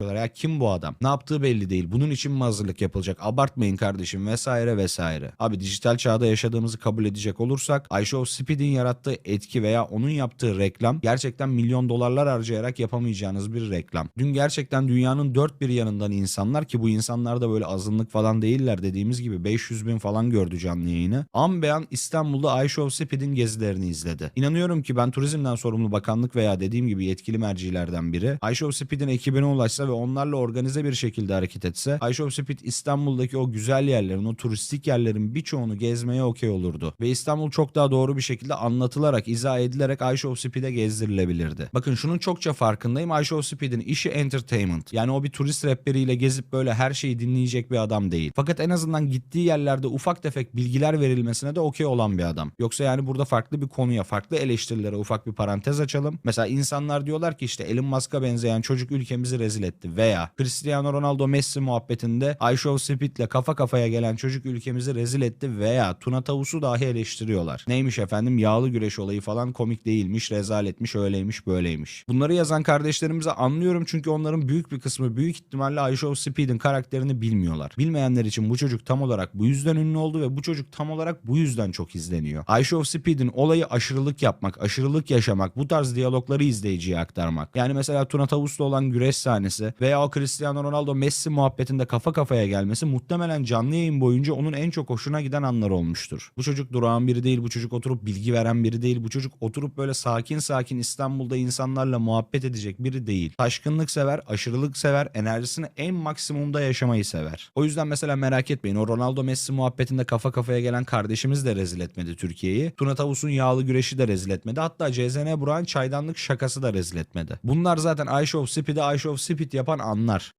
ya kim bu adam? Ne yaptığı belli değil. Bunun için mi hazırlık yapılacak? Abartmayın kardeşim vesaire vesaire. Abi dijital çağda yaşadığımızı kabul edecek olursak iShow Speed'in yarattığı etki veya onun yaptığı reklam gerçekten milyon dolarlar harcayarak yapamayacağınız bir reklam. Dün gerçekten dünyanın dört bir yanından insanlar ki bu insanlar da böyle azınlık falan değiller dediğimiz gibi 500 bin falan gördü canlı yayını. An beyan İstanbul'da iShow Speed'in gezilerini izledi. İnanıyorum ki ben turizmden sorumlu bakanlık veya dediğim gibi yetkili mercilerden biri iShow Speed'in ekibine ulaşsa ve onlarla organize bir şekilde hareket etse iShow Speed İstanbul'daki o güzel yerlerin, o turistik yerlerin birçoğunu gezmeye okey olurdu. Ve İstanbul çok daha doğru bir şekilde anlatılarak, izah edilerek iShow Speed'e gezdirilebilirdi. Bakın şunun çokça farkındayım. iShow Speed'in işi entertainment. Yani o bir turist rehberiyle gezip böyle her şeyi dinleyecek bir adam değil. Fakat en azından gittiği yerlerde ufak tefek bilgiler verilmesine de okey olan bir adam. Yoksa yani burada farklı bir konuya, farklı eleştirilere ufak bir parantez açalım. Mesela insanlar diyorlar ki işte Elon Musk'a benzeyen çocuk ülkemizi rezil etti veya Cristiano Ronaldo Messi muhabbetinde iShow Speed'le kafa kafaya gelen çocuk ülkemizi rezil etti veya Tuna Tavus'u dahi eleştiriyorlar. Neymiş efendim yağlı güreş olayı falan komik değilmiş, rezaletmiş, öyleymiş, böyleymiş. Bunları yazan kardeşlerimizi anlıyorum çünkü onların büyük bir kısmı büyük ihtimalle iShow Speed'in karakterini bilmiyorlar. Bilmeyenler için bu çocuk tam olarak bu yüzden ünlü oldu ve bu çocuk tam olarak bu yüzden çok izleniyor. iShow Speed'in olayı aşırılık yapmak, aşırılık yaşamak, bu tarz diyalogları izleyiciye aktarmak. Yani mesela Tuna Tavus'la olan güreş sahnesi veya o Cristiano Ronaldo Messi muhabbetinde kafa kafaya gelmesi muhtemelen canlı yayın boyunca onun en çok hoşuna giden anlar olmuştur. Bu çocuk durağan biri değil, bu çocuk oturup bilgi veren biri değil, bu çocuk oturup böyle sakin sakin İstanbul'da insanlarla muhabbet edecek biri değil. Taşkınlık sever, aşırılık sever, enerjisini en maksimumda yaşamayı sever. O yüzden mesela merak etmeyin o Ronaldo Messi muhabbetinde kafa kafaya gelen kardeşimiz de rezil etmedi Türkiye'yi. Tuna Tavus'un yağlı güreşi de rezil etmedi. Hatta CZN Burak'ın çaydanlık şakası da rezil etmedi. Bunlar zaten iShow Speed'i iShow Speed yapan anlar.